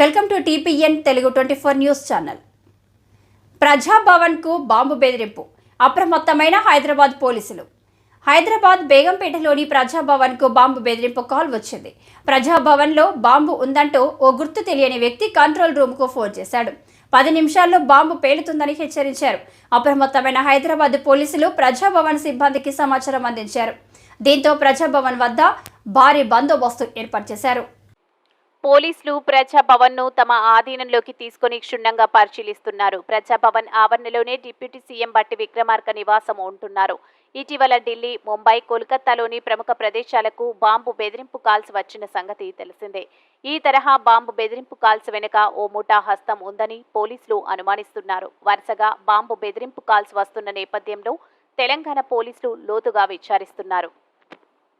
Welcome to TPN Telugu twenty four news channel. ప్రజాభవన్కు bomb బెదిరింపు అప్రమత్తమైన హైదరాబాద్ పోలీసులు. హైదరాబాద్ బేగంపేటలోని ప్రజాభవన్కు బాంబు బెదిరింపు కాల్ వచ్చింది. ప్రజాభవన్లో బాంబు ఉందంటూ ఓ గుర్తు తెలియని వ్యక్తి కంట్రోల్ రూమ్కు ఫోన్ చేశాడు. పది నిమిషాల్లో బాంబు పేలుతుందని హెచ్చరించారు. అప్రమత్తమైన హైదరాబాద్ పోలీసులు ప్రజాభవన్ సిబ్బందికి సమాచారం అందించారు. దీంతో ప్రజాభవన్ వద్ద భారీ బందోబస్తు ఏర్పాటు చేశారు. పోలీసులు ప్రజాభవన్ను తమ ఆధీనంలోకి తీసుకుని క్షుణ్ణంగా పరిశీలిస్తున్నారు. ప్రజాభవన్ ఆవరణలోనే డిప్యూటీ సీఎం బట్టి విక్రమార్క నివాసం ఉంటున్నారు. ఇటీవల ఢిల్లీ ముంబై కోల్కతాలోని ప్రముఖ ప్రదేశాలకు బాంబు బెదిరింపు కాల్స్ వచ్చిన సంగతి తెలిసిందే. ఈ తరహా బాంబు బెదిరింపు కాల్స్ వెనుక ఓ ముఠా హస్తం ఉందని పోలీసులు అనుమానిస్తున్నారు. వరుసగా బాంబు బెదిరింపు కాల్స్ వస్తున్న నేపథ్యంలో తెలంగాణ పోలీసులు లోతుగా విచారిస్తున్నారు.